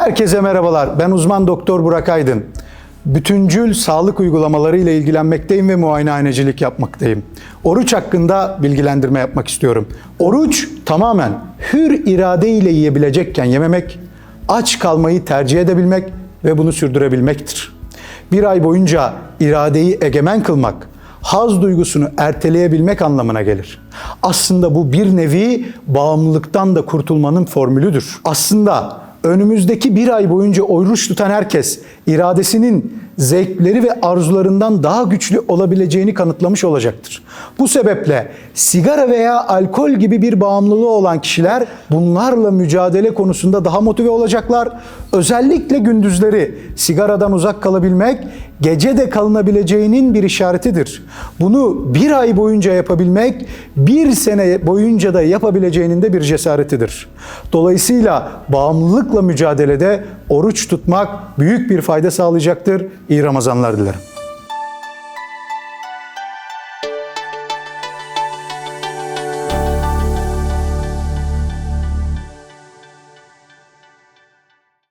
Herkese merhabalar. Ben uzman doktor Burak Aydın. Bütüncül sağlık uygulamaları ile ilgilenmekteyim ve muayenehanecilik yapmaktayım. Oruç hakkında bilgilendirme yapmak istiyorum. Oruç tamamen hür irade ile yiyebilecekken yememek, aç kalmayı tercih edebilmek ve bunu sürdürebilmektir. Bir ay boyunca iradeyi egemen kılmak, haz duygusunu erteleyebilmek anlamına gelir. Aslında bu bir nevi bağımlılıktan da kurtulmanın formülüdür. Aslında önümüzdeki bir ay boyunca oruç tutan herkes iradesinin zevkleri ve arzularından daha güçlü olabileceğini kanıtlamış olacaktır. Bu sebeple sigara veya alkol gibi bir bağımlılığı olan kişiler bunlarla mücadele konusunda daha motive olacaklar. Özellikle gündüzleri sigaradan uzak kalabilmek gece de kalınabileceğinin bir işaretidir. Bunu bir ay boyunca yapabilmek bir sene boyunca da yapabileceğinin de bir cesaretidir. Dolayısıyla bağımlılıkla mücadelede oruç tutmak büyük bir fayda sağlayacaktır. İyi Ramazanlar dilerim.